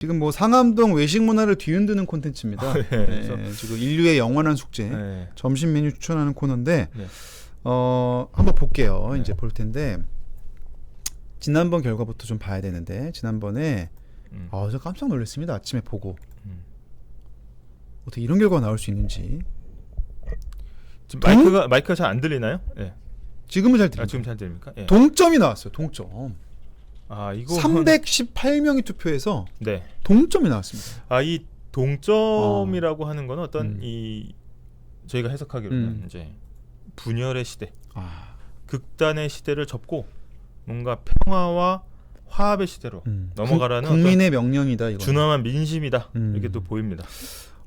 지금 뭐 상암동 외식 문화를 뒤흔드는 콘텐츠입니다. 네, 네, 그래서- 지금 인류의 영원한 숙제 네. 점심 메뉴 추천하는 코너인데 네. 어 한번 볼게요. 네. 이제 볼 텐데 지난번 결과부터 좀 봐야 되는데 지난번에 음. 아저 깜짝 놀랐습니다. 아침에 보고 음. 어떻게 이런 결과가 나올 수 있는지 지금 동- 마이크가 마이크가 잘 안 들리나요? 예. 지금은 잘 아, 들립니다. 지금 잘 들립니까? 예. 동점이 나왔어요. 동점. 아 이거 318명이 투표해서 네. 동점이 나왔습니다. 아 이 동점이라고 하는 건 어떤 음. 이 저희가 해석하기로는 음. 이제 분열의 시대, 아, 극단의 시대를 접고 뭔가 평화와 화합의 시대로 음. 넘어가라는 국- 국민의 명령이다 이거. 준엄한 민심이다 음. 이렇게 또 보입니다.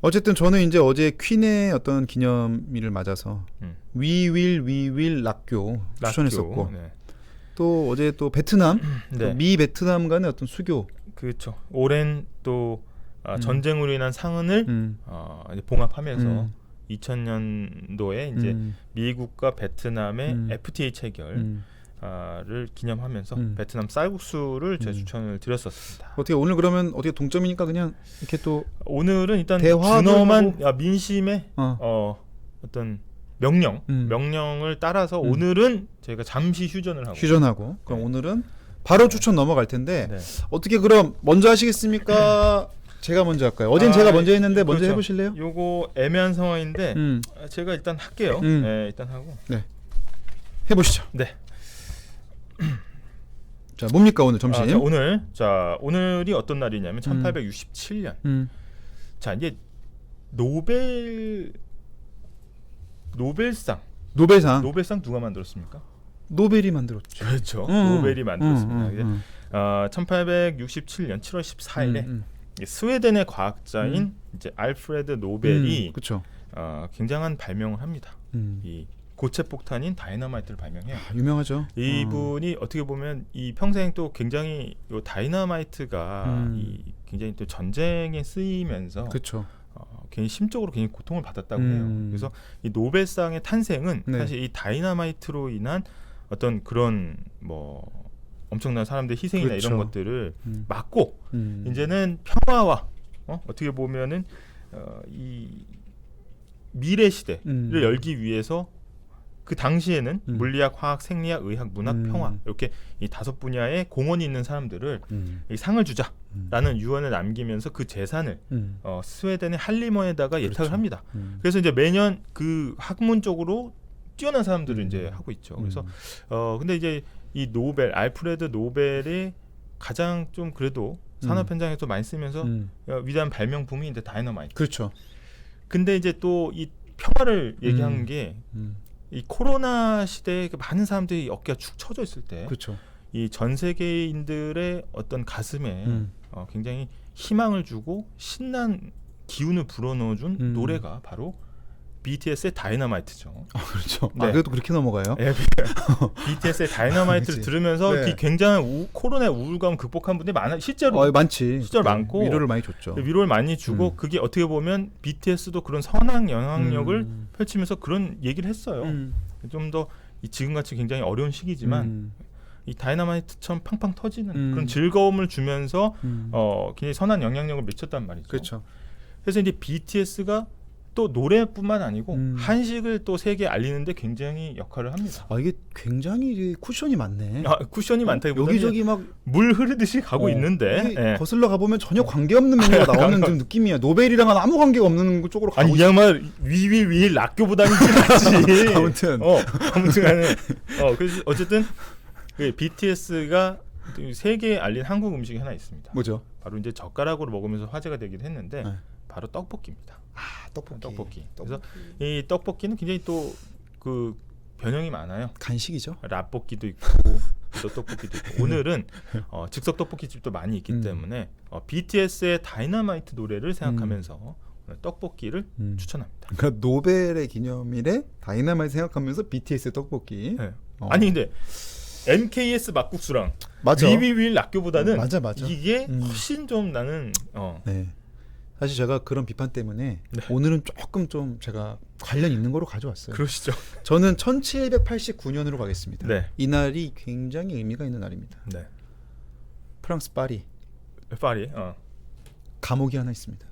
어쨌든 저는 이제 어제 퀸의 어떤 기념일을 맞아서 음. 위윌 위윌 락교 추천했었고 네. 또 어제 또 베트남 또 네. 미 베트남 간의 어떤 수교 그렇죠. 오랜 또 아, 음. 전쟁으로 인한 상흔을 음. 어, 봉합하면서 음. 2000년도에 이제 음. 미국과 베트남의 음. FTA 체결을 음. 기념하면서 음. 베트남 쌀국수를 제가 음. 추천을 드렸었습니다. 어떻게 오늘 그러면 어떻게 동점이니까 그냥 이렇게 또 오늘은 일단 하고- 아, 민심의 어. 어, 어떤 명령 음. 명령을 따라서 음. 오늘은 저희가 잠시 휴전을 하고 휴전하고 그럼 네. 오늘은 바로 추천 넘어갈 텐데 네. 어떻게 그럼 먼저 하시겠습니까? 제가 먼저 할까요? 어젠 아, 제가 먼저 했는데 먼저 그렇죠. 해보실래요? 요거 애매한 상황인데 음, 아, 제가 일단 할게요. 음. 네, 일단 하고 해보시죠. 네. 자 뭡니까 오늘 점심? 아, 자, 오늘 자 오늘이 어떤 날이냐면 1867년. 음. 자 이제 노벨 노벨상 노벨상 노벨상 누가 만들었습니까? 노벨이 만들었죠. 그렇죠. 음, 노벨이 만들었습니다. 음, 음, 어, 1867년 7월 14일에 음, 스웨덴의 과학자인 음. 이제 알프레드 음. 노벨이 그렇죠. 어, 굉장한 발명을 합니다. 음. 이 고체 폭탄인 다이너마이트를 발명해요. 아, 유명하죠. 이분이 어떻게 보면 이 평생 또 굉장히 요 다이너마이트가 음. 이 굉장히 또 전쟁에 쓰이면서 그렇죠. 어, 굉장히 심적으로 굉장히 고통을 받았다고 음. 해요. 그래서 이 노벨상의 탄생은 네. 사실 이 다이너마이트로 인한 어떤 그런 뭐 엄청난 사람들의 희생이나 그렇죠. 이런 것들을 음. 막고 음. 이제는 평화와 어? 어떻게 보면은 어, 이 미래 시대를 음. 열기 위해서 그 당시에는 음. 물리학, 화학, 생리학, 의학, 문학, 음. 평화 이렇게 이 다섯 분야에 공헌이 있는 사람들을 음. 이 상을 주자라는 음. 유언을 남기면서 그 재산을 음. 어, 스웨덴의 할리머에다가 예탁을 그렇죠. 합니다. 음. 그래서 이제 매년 그 학문 적으로 뛰어난 사람들을 음. 이제 하고 있죠. 그래서 음. 어 근데 이제 이 노벨 알프레드 노벨이 가장 좀 그래도 산업 음. 현장에서 많이 쓰면서 음. 어, 위대한 발명품이 이제 다이너마이트. 그렇죠. 근데 이제 또 이 평화를 얘기한 음. 게 이 음. 코로나 시대에 그 많은 사람들이 어깨가 축 처져 있을 때 그렇죠. 이 전 세계인들의 어떤 가슴에 음. 어, 굉장히 희망을 주고 신난 기운을 불어넣어준 음. 노래가 바로 BTS의 다이너마이트죠. 아 그렇죠. 네. 아 그래도 그렇게 넘어가요? 예, BTS의 다이너마이트를. 들으면서 네. 이 굉장한 우, 코로나 우울감 극복한 분들이 많아 실제로 어, 많지. 실제로 네. 많고. 위로를 많이 줬죠. 위로를 많이 주고 음. 그게 어떻게 보면 BTS도 그런 선한 영향력을 음. 펼치면서 그런 얘기를 했어요. 음. 좀더 지금같이 굉장히 어려운 시기지만 음. 이 다이너마이트처럼 팡팡 터지는 음. 그런 즐거움을 주면서 음. 어 굉장히 선한 영향력을 미쳤단 말이죠. 그렇죠. 그래서 이제 BTS가 또 노래뿐만 아니고 음. 한식을 또 세계에 알리는데 굉장히 역할을 합니다. 아 이게 굉장히 쿠션이 많네. 아, 쿠션이 많다기보다 여기저기 막 물 흐르듯이 가고 어, 있는데 예. 거슬러 가 보면 전혀 관계없는 메뉴가 나오는 좀 느낌이야. 노벨이랑은 아무 관계가 없는 쪽으로 가고 아니 이 양말 위위위 락교보다는 낫지. 아무튼. 어 아무튼간에 어 그래서 어쨌든 그 BTS가 세계에 알린 한국 음식이 하나 있습니다. 뭐죠? 바로 이제 젓가락으로 먹으면서 화제가 되긴 했는데 네. 바로 떡볶이입니다. 아 떡볶이. 떡볶이. 그래서 이 떡볶이는 굉장히 또 그 변형이 많아요. 간식이죠. 라볶이도 있고 또 떡볶이도 있고 오늘은 어, 즉석 떡볶이 집도 많이 있기 음. 때문에 어, BTS의 다이너마이트 노래를 생각하면서 오늘 떡볶이를 음. 추천합니다. 그러니까 노벨의 기념일에 다이나마이트 생각하면서 BTS 떡볶이. 네. 어. 아니 근데 MKS 막국수랑 맞아. 위위윌 락교보다는 음, 맞아, 맞아. 이게 음. 훨씬 좀 나는 어, 네. 사실 제가 그런 비판 때문에 네. 오늘은 조금 좀 제가 관련 있는 거로 가져왔어요. 그러시죠. 저는 1789년으로 가겠습니다. 네. 이 날이 굉장히 의미가 있는 날입니다. 네. 프랑스 파리. 파리. 어. 감옥이 하나 있습니다.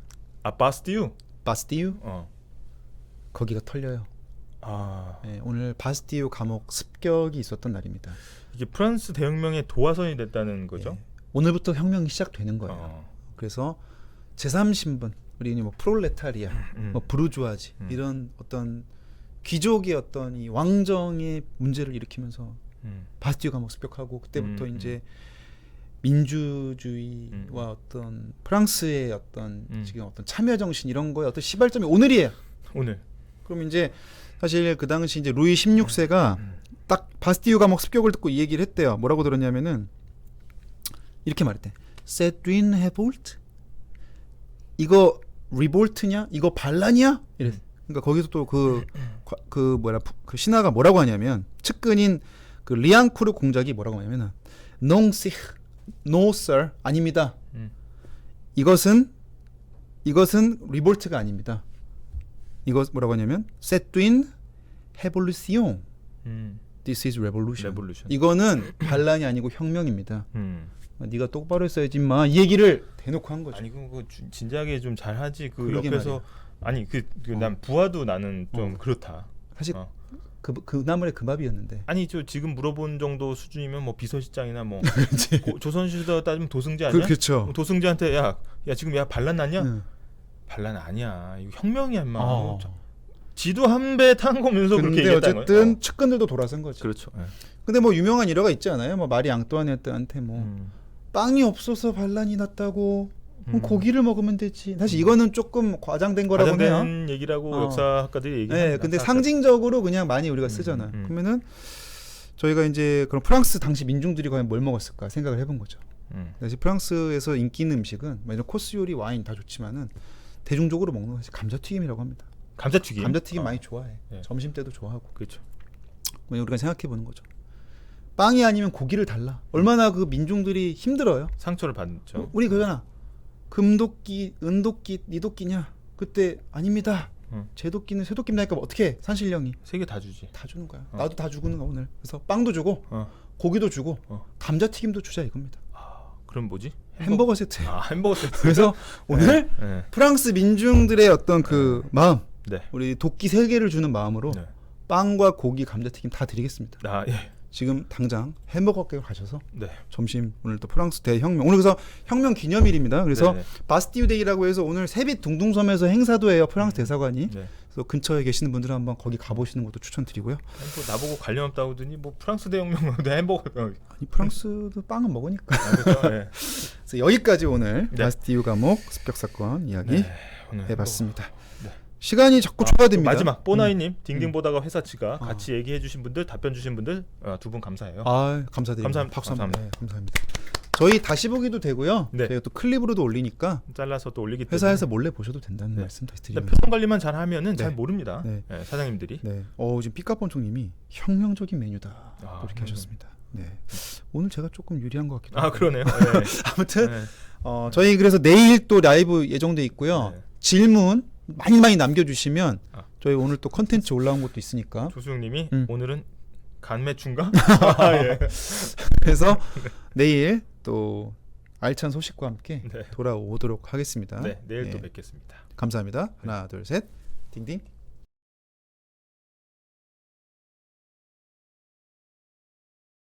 아 바스티유. 바스티유 어. 거기가 털려요. 아 네, 오늘 바스티유 감옥 습격이 있었던 날입니다. 이게 프랑스 대혁명의 도화선이 됐다는 거죠. 예. 오늘부터 혁명이 시작되는 거예요. 어. 그래서 제3신분 우리 뭐 프롤레타리아, 음. 뭐 부르주아지 음. 이런 어떤 귀족의 어떤 이 왕정의 문제를 일으키면서 음. 바스티유 감옥 습격하고 그때부터 음, 이제 음. 민주주의와 어떤 프랑스의 어떤 음. 지금 어떤 참여 정신 이런 거의 어떤 시발점이 오늘이에요. 오늘. 그럼 이제 사실 그 당시 이제 루이 16세가 음. 딱 바스티유 감옥 습격을 듣고 이 얘기를 했대요. 뭐라고 들었냐면은 이렇게 말했대. 세드린 해볼트? 이거 리볼트냐? 이거 반란이야? 이랬. 그러니까 거기서 또그그 뭐라 그 신하가 뭐라고 하냐면 측근인 그 리앙쿠르 공작이 뭐라고 하냐면은 농시 노 sir 아닙니다. 음. 이것은 이것은 리볼트가 아닙니다. 이것 뭐라고 하냐면 세드린 해볼루시옹 음. This is revolution. 레볼루션. 이거는 반란이 아니고 혁명입니다. 음. 네가 똑바로 했어야지 마. 이 얘기를 대놓고 한 거죠. 아니 그거 주- 진지하게 좀 잘하지. 그 옆에서 아니 그난 부하도 나는 좀 어. 그렇다. 사실 어. 그, 그 나물의 그 밥이었는데. 아니 저 지금 물어본 정도 수준이면 뭐 비서실장이나 뭐 고- 조선시대 따지면 도승지 그, 아니야? 그렇죠. 뭐 도승지한테 야, 야 지금 야 반란 났냐? 응. 반란 아니야. 이거 혁명이야, 인마. 어. 지도 한 배 탄 거면서 그렇게 근데 얘기했다는 어쨌든 거예요. 측근들도 돌아선 거죠. 그렇죠. 예. 근데 뭐 유명한 일화가 있지 않아요? 뭐 마리 앙뚜아네트한테 뭐 음. 빵이 없어서 반란이 났다고. 그럼 음. 고기를 먹으면 되지. 사실 이거는 조금 과장된 거라고 해요. 과장된 얘기라고 어. 역사학가들이 얘기합니다. 네, 근데 사실. 상징적으로 그냥 많이 우리가 쓰잖아요. 음, 음. 그러면은 저희가 이제 그럼 프랑스 당시 민중들이 과연 뭘 먹었을까 생각을 해본 거죠. 음. 사실 프랑스에서 인기 있는 음식은 뭐 이런 코스 요리, 와인 다 좋지만은 대중적으로 먹는 것이 감자튀김이라고 합니다. 감자튀김. 감자튀김 어. 많이 좋아해. 네. 점심 때도 좋아하고. 그렇죠. 그냥 우리가 생각해 보는 거죠. 빵이 아니면 고기를 달라. 얼마나 그 민중들이 힘들어요. 상처를 받죠. 우리 그잖아. 금도끼, 은도끼, 니도끼냐? 그때 아닙니다. 응. 제도끼는 쇠도끼입니까? 어떻게 해? 산신령이 세 개 다 주지. 다 주는 거야. 어. 나도 다 주고는 거 오늘. 그래서 빵도 주고 어. 고기도 주고 어. 감자튀김도 주자 이겁니다. 그럼 뭐지? 햄버거 세트. 아, 햄버거 세트. 그래서 오늘 네. 프랑스 민중들의 어떤 그 마음, 네. 우리 도끼 세 개를 주는 마음으로 네. 빵과 고기, 감자튀김 다 드리겠습니다. 아, 예. 지금 당장 햄버거 가게 가셔서 네. 점심 오늘 또 프랑스 대혁명 오늘 그래서 혁명 기념일입니다. 그래서 네네. 바스티유 데이라고 해서 오늘 새빛 둥둥섬에서 행사도 해요. 프랑스 대사관이. 네. 그래서 근처에 계시는 분들은 한번 거기 가보시는 것도 추천드리고요. 아니, 뭐 나보고 관련 없다고 하더니 뭐 프랑스 대혁명 내 햄버거 어, 아니 프랑스도 빵은 먹으니까. 아, 그렇죠? 네. 그래서 여기까지 오늘 네. 바스티유 감옥 습격 사건 이야기 네, 해봤습니다. 네. 시간이 자꾸 아, 초과됩니다. 마지막 뽀나이님 딩딩 보다가 회사치가 아. 같이 얘기해 주신 분들 답변 주신 분들 어, 두분 감사해요. 아 감사드립니다. 감사합니다. 박수 한번. 감사합니다. 네, 감사합니다. 저희 다시 보기도 되고요. 네. 저희가 또 클립으로도 올리니까 잘라서 또 올리기 회사에서 몰래 보셔도 된다는 네. 말씀 다시 근데 드립니다. 표정 관리만 잘 하면은 잘 네. 모릅니다. 네. 네, 사장님들이. 네. 어 지금 삐까뻔총님이 혁명적인 메뉴다 아, 혁명적. 하셨습니다. 네. 오늘 제가 조금 유리한 것 같기도 아 하고. 그러네요. 네. 아무튼 네. 어, 저희 그래서 내일 또 라이브 예정돼 있고요. 네. 질문 많이 많이 남겨주시면 아. 저희 오늘 또 컨텐츠 올라온 것도 있으니까 조수영님이 음. 오늘은 간매춘가? 아, 예. 그래서 내일 또 알찬 소식과 함께 네. 돌아오도록 하겠습니다. 네, 내일 또 네. 뵙겠습니다. 감사합니다. 하나 둘 셋. 딩딩.